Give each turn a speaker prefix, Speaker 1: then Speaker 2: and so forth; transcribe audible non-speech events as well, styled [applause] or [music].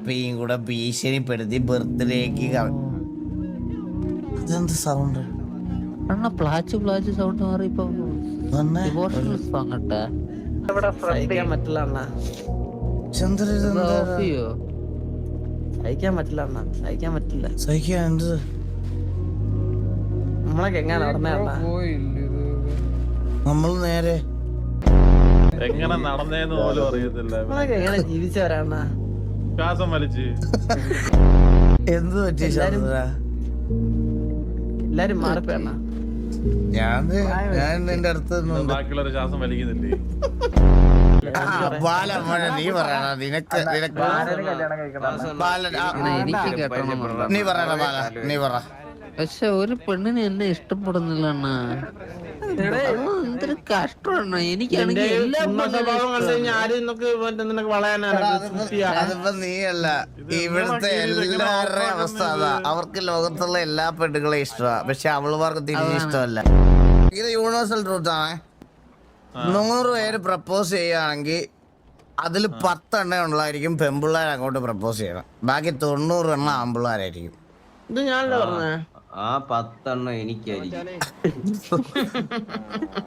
Speaker 1: വാപ്പയും കൂടെ ഭീഷണിപ്പെടുത്തി ബർത്ത്ഡേക്ക് അതെന്ത് സൗണ്ട്
Speaker 2: അണ്ണ പ്ലാച്ച് പ്ലാച്ച് സൗണ്ട് മാറി ഇപ്പൊ ഡിവോഷണൽ സോങ് ഇട്ടാ
Speaker 3: സഹിക്കാൻ പറ്റില്ല അണ്ണ. സഹിക്കാൻ പറ്റില്ല അണ്ണ. സഹിക്കാൻ പറ്റില്ല.
Speaker 1: സഹിക്കാൻ എന്ത്?
Speaker 3: നമ്മളൊക്കെ എങ്ങനെ നടന്നേ അണ്ണ.
Speaker 1: നമ്മൾ നേരെ.
Speaker 4: എങ്ങനെ നടന്നേന്ന് പോലും അറിയത്തില്ല.
Speaker 3: നമ്മളൊക്കെ എങ്ങനെ ജീവിച്ചവരാണ്ണ
Speaker 4: ശ്വാസം വലിച്ച്.
Speaker 1: എന്ത് പറ്റി
Speaker 3: എല്ലാരും മാറിപ്പോ
Speaker 1: ഞാൻ ഞാൻ നിന്റെ അടുത്ത് നിന്നുണ്ട്
Speaker 4: ബാക്കിയുള്ളവര് ശ്വാസം വലിക്കുന്നില്ലേ?
Speaker 1: ബാലൻ നീ പറയണ നിനക്ക് നിനക്ക് ബാലൻ നീ പറയണ ബാല നീ പറ.
Speaker 2: പക്ഷെ ഒരു പെണ്ണിനെ എന്നെ ഇഷ്ടപ്പെടുന്നില്ല അണ്ണാ എന്തൊരു കഷ്ടമാണ്? എനിക്കാണെങ്കിൽ എല്ലാ
Speaker 1: നീയല്ല. ഇവിടുത്തെ എല്ലാവരുടെയും അവസ്ഥ അതാ. അവർക്ക് ലോകത്തുള്ള എല്ലാ പെണ്ണുങ്ങളെയും ഇഷ്ടമാ. പക്ഷെ അവളുമാർക്ക് തിരിച്ച് ഇഷ്ടമല്ല. ഇത് യൂണിവേഴ്സൽ ട്രൂത്ത് ആണേ. നൂറ് പേര് പ്രപ്പോസ് ചെയ്യുകയാണെങ്കിൽ അതിൽ പത്തെണ്ണ ഉള്ളതായിരിക്കും പെമ്പിള്ളേർ അങ്ങോട്ട് പ്രപ്പോസ് ചെയ്യണം. ബാക്കി തൊണ്ണൂറ് എണ്ണ ആമ്പിള്ളേരായിരിക്കും.
Speaker 3: ഇത് ഞാനല്ലേ പറഞ്ഞേ?
Speaker 5: ആ പത്തെണ്ണം എനിക്കായിരിക്കും. [laughs]